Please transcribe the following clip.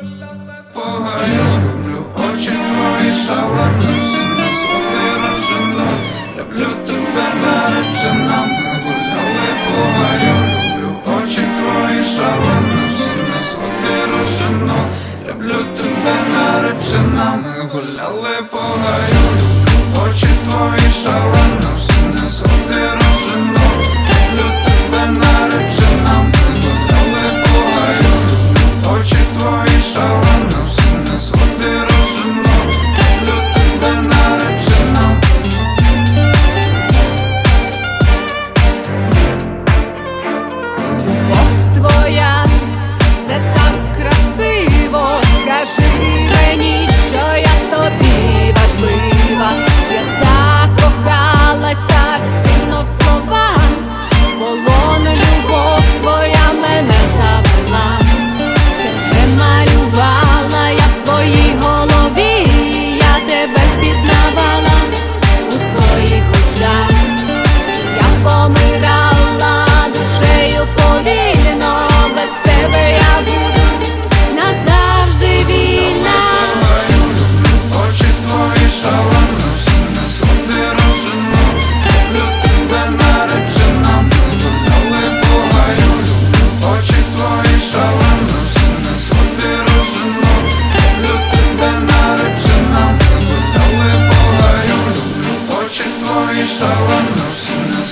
Бога я люблю очі твої шалені, сильно свати рожена, люблю тебе наречена, ми гуляли по гаю, очі твої шалені, сильно свати рожена, люблю тебе наречена, ми гуляли Бога я очі твої шалені. so тобою шалом, но всім на